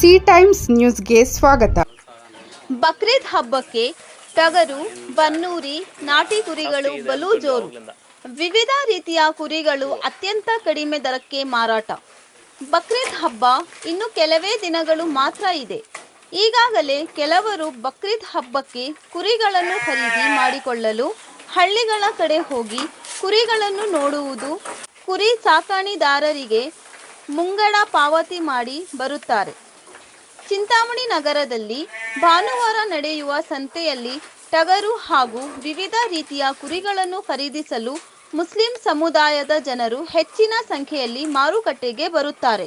C times ನ್ಯೂಸ್ಗೆ ಸ್ವಾಗತ. ಬಕ್ರೀದ್ ಹಬ್ಬಕ್ಕೆ ಟಗರು, ಬನ್ನೂರಿ, ನಾಟಿ ಕುರಿಗಳು ಬಲು ಜೋರು ವಿವಿಧ ರೀತಿಯ ಕುರಿಗಳು ಅತ್ಯಂತ ಕಡಿಮೆ ದರಕ್ಕೆ ಮಾರಾಟ. ಬಕ್ರೀದ್ ಹಬ್ಬ ಇನ್ನು ಕೆಲವೇ ದಿನಗಳು ಮಾತ್ರ ಇದೆ. ಈಗಾಗಲೇ ಕೆಲವರು ಬಕ್ರೀದ್ ಹಬ್ಬಕ್ಕೆ ಕುರಿಗಳನ್ನು ಖರೀದಿ ಮಾಡಿಕೊಳ್ಳಲು ಹಳ್ಳಿಗಳ ಕಡೆ ಹೋಗಿ ಕುರಿಗಳನ್ನು ನೋಡುವುದು ಕುರಿ ಸಾಕಾಣಿದಾರರಿಗೆ ಮುಂಗಡ ಪಾವತಿ ಮಾಡಿ ಬರುತ್ತಾರೆ. ಚಿಂತಾಮಣಿ ನಗರದಲ್ಲಿ ಭಾನುವಾರ ನಡೆಯುವ ಸಂತೆಯಲ್ಲಿ ಟಗರು ಹಾಗೂ ವಿವಿಧ ರೀತಿಯ ಕುರಿಗಳನ್ನು ಖರೀದಿಸಲು ಮುಸ್ಲಿಂ ಸಮುದಾಯದ ಜನರು ಹೆಚ್ಚಿನ ಸಂಖ್ಯೆಯಲ್ಲಿ ಮಾರುಕಟ್ಟೆಗೆ ಬರುತ್ತಾರೆ.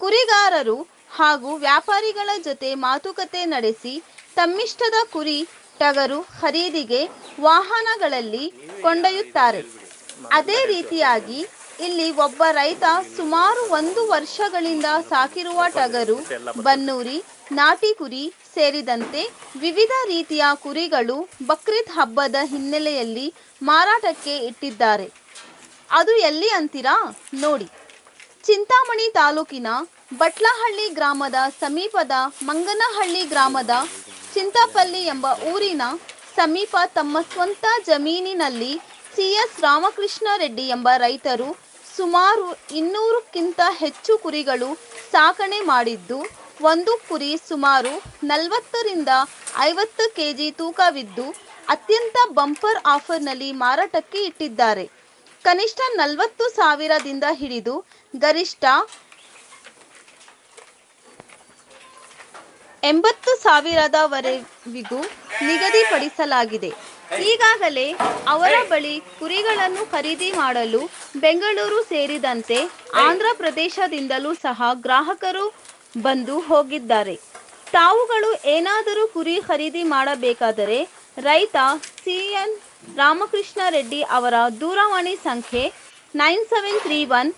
ಕುರಿಗಾರರು ಹಾಗೂ ವ್ಯಾಪಾರಿಗಳ ಜೊತೆ ಮಾತುಕತೆ ನಡೆಸಿ ತಮ್ಮಿಷ್ಟದ ಕುರಿ, ಟಗರು ಖರೀದಿಗೆ ವಾಹನಗಳಲ್ಲಿ ಕೊಂಡೊಯ್ಯುತ್ತಾರೆ. ಅದೇ ರೀತಿಯಾಗಿ ಇಲ್ಲಿ ಒಬ್ಬ ರೈತ ಸುಮಾರು ಒಂದು ವರ್ಷಗಳಿಂದ ಸಾಕಿರುವ ಟಗರು, ಬನ್ನೂರಿ ನಾಟಿ ಕುರಿ ಸೇರಿದಂತೆ ವಿವಿಧ ರೀತಿಯ ಕುರಿಗಳು ಬಕ್ರೀದ್ ಹಬ್ಬದ ಹಿನ್ನೆಲೆಯಲ್ಲಿ ಮಾರಾಟಕ್ಕೆ ಇಟ್ಟಿದ್ದಾರೆ. ಅದು ಎಲ್ಲಿ ಅಂತೀರಾ? ನೋಡಿ. ಚಿಂತಾಮಣಿ ತಾಲೂಕಿನ ಬಟ್ಲಹಳ್ಳಿ ಗ್ರಾಮದ ಸಮೀಪದ ಮಂಗನಹಳ್ಳಿ ಗ್ರಾಮದ ಚಿಂತಾಪಲ್ಲಿ ಎಂಬ ಊರಿನ ಸಮೀಪ ತಮ್ಮ ಸ್ವಂತ ಜಮೀನಿನಲ್ಲಿ ಸಿಎಸ್ ರಾಮಕೃಷ್ಣ ರೆಡ್ಡಿ ಎಂಬ ರೈತರು ಸುಮಾರು ಇನ್ನೂರಕ್ಕಿಂತ ಹೆಚ್ಚು ಕುರಿಗಳು ಸಾಕಣೆ ಮಾಡಿದ್ದು, ಒಂದು ಕುರಿ ಸುಮಾರು ನಲವತ್ತರಿಂದ ಐವತ್ತು ಕೆಜಿ ತೂಕವಿದ್ದು, ಅತ್ಯಂತ ಬಂಪರ್ ಆಫರ್ನಲ್ಲಿ ಮಾರಾಟಕ್ಕೆ ಇಟ್ಟಿದ್ದಾರೆ. ಕನಿಷ್ಠ ನಲವತ್ತು ಸಾವಿರದಿಂದ ಹಿಡಿದು ಗರಿಷ್ಠ ಎಂಬತ್ತು ಸಾವಿರದವರೆಗೂ ನಿಗದಿಪಡಿಸಲಾಗಿದೆ. ಈಗಾಗಲೇ ಅವರ ಬಳಿ ಕುರಿಗಳನ್ನು ಖರೀದಿ ಮಾಡಲು ಬೆಂಗಳೂರು ಸೇರಿದಂತೆ ಆಂಧ್ರ ಪ್ರದೇಶದಿಂದಲೂ ಸಹ ಗ್ರಾಹಕರು ಬಂದು ಹೋಗಿದ್ದಾರೆ. ತಾವುಗಳು ಏನಾದರೂ ಕುರಿ ಖರೀದಿ ಮಾಡಬೇಕಾದರೆ ರೈತ ಸಿ ಎನ್ ರಾಮಕೃಷ್ಣ ರೆಡ್ಡಿ ಅವರ ದೂರವಾಣಿ ಸಂಖ್ಯೆ nine seven three one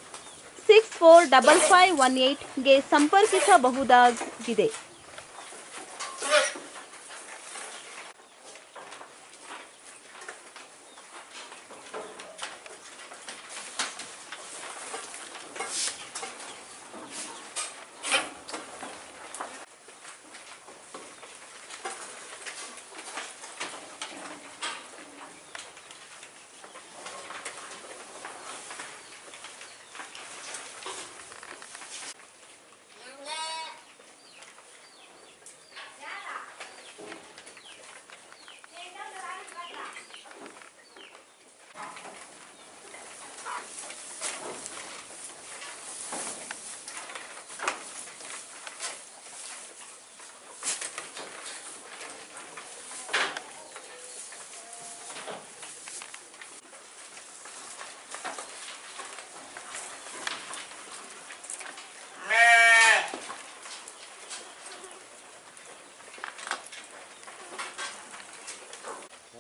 six four double five one ಏಯ್ಟ್ಗೆ ಸಂಪರ್ಕಿಸಬಹುದಾಗಿದೆ.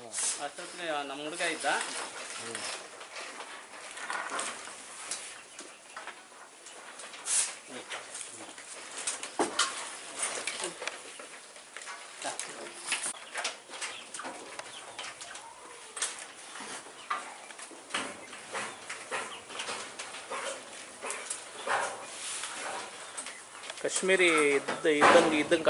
ಅಷ್ಟೊತ್ತಿಗೆ ನಮ್ಮ ಹುಡುಗ ಇದ್ದ. ಕಾಶ್ಮೀರಿ ಇದ್ದ ಇದ್ದಂಗೆ ಇದ್ದಂಗೆ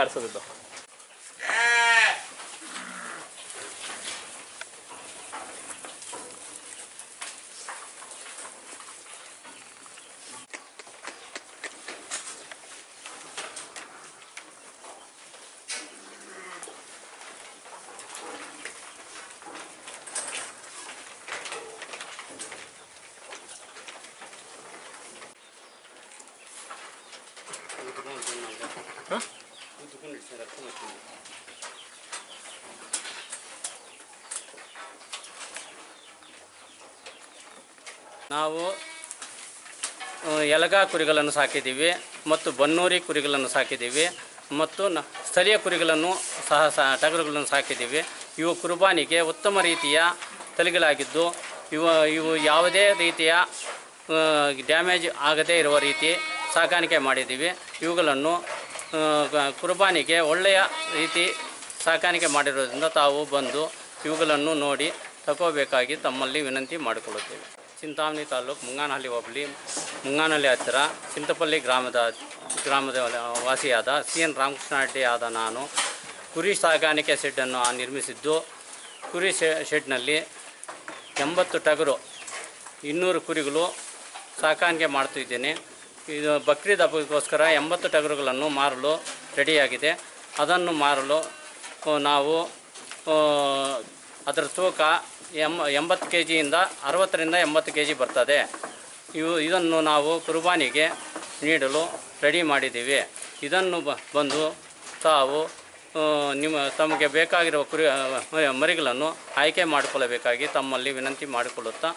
ನಾವು ಎಲಗಾ ಕುರಿಗಳನ್ನು ಸಾಕಿದ್ದೀವಿ ಮತ್ತು ಬನ್ನೂರಿ ಕುರಿಗಳನ್ನು ಸಾಕಿದ್ದೀವಿ ಮತ್ತು ನ, ಸ್ಥಳೀಯ ಕುರಿಗಳನ್ನು ಸಹ ಸಹ ಟಗರುಗಳನ್ನು ಸಾಕಿದ್ದೀವಿ. ಇವು ಕುರ್ಬಾನಿಗೆ ಉತ್ತಮ ರೀತಿಯ ತಲೆಗಳಾಗಿದ್ದು ಇವು ಇವು ಯಾವುದೇ ರೀತಿಯ ಡ್ಯಾಮೇಜ್ ಆಗದೇ ಇರುವ ರೀತಿ ಸಾಕಾಣಿಕೆ ಮಾಡಿದ್ದೀವಿ. ಇವುಗಳನ್ನು ಕುರ್ಬಾನಿಗೆ ಒಳ್ಳೆಯ ರೀತಿ ಸಾಕಾಣಿಕೆ ಮಾಡಿರೋದ್ರಿಂದ ತಾವು ಬಂದು ಇವುಗಳನ್ನು ನೋಡಿ ತಗೋಬೇಕಾಗಿ ತಮ್ಮಲ್ಲಿ ವಿನಂತಿ ಮಾಡಿಕೊಳ್ಳುತ್ತೇವೆ. ಚಿಂತಾಮಣಿ ತಾಲೂಕು ಮುಂಗಾನಹಳ್ಳಿ ಹೋಬಳಿ, ಮುಂಗಾನಹಳ್ಳಿ ಹತ್ತಿರ ಚಿಂತಪಲ್ಲಿ ಗ್ರಾಮದ ಗ್ರಾಮದ ವಾಸಿಯಾದ ಸಿ ಎನ್ ರಾಮಕೃಷ್ಣ ರೆಡ್ಡಿ ಆದ ನಾನು. ಕುರಿ ಸಾಕಾಣಿಕೆ ಶೆಡ್ಡನ್ನು ನಿರ್ಮಿಸಿದ್ದು. ಕುರಿ ಶೆಡ್ನಲ್ಲಿ ಎಂಬತ್ತು ಟಗರು, ಇನ್ನೂರು ಕುರಿಗಳು ಸಾಕಾಣಿಕೆ ಮಾಡ್ತಿದ್ದೇನೆ. ಇದು ಬಕ್ರೀದ್ ಹಬ್ಬಕ್ಕೋಸ್ಕರ ಎಂಬತ್ತು ಟಗರುಗಳನ್ನು ಮಾರಲು ರೆಡಿಯಾಗಿದೆ. ಅದನ್ನು ಮಾರಲು ನಾವು ಅದರ ತೂಕ ಎಂ, ಎಂಬತ್ತು ಕೆ ಜಿಯಿಂದ ಅರವತ್ತರಿಂದ ಎಂಬತ್ತು ಕೆ ಜಿ ಬರ್ತದೆ. ಇವು, ಇದನ್ನು ನಾವು ಕುರ್ಬಾನಿಗೆ ನೀಡಲು ರೆಡಿ ಮಾಡಿದ್ದೀವಿ. ಇದನ್ನು ಬಂದು ತಾವು ನಿಮ್ಮ, ತಮಗೆ ಬೇಕಾಗಿರುವ ಕುರಿ, ಮರಿಗಳನ್ನು ಆಯ್ಕೆ ಮಾಡಿಕೊಳ್ಳಬೇಕಾಗಿ ತಮ್ಮಲ್ಲಿ ವಿನಂತಿ ಮಾಡಿಕೊಳ್ಳುತ್ತಾ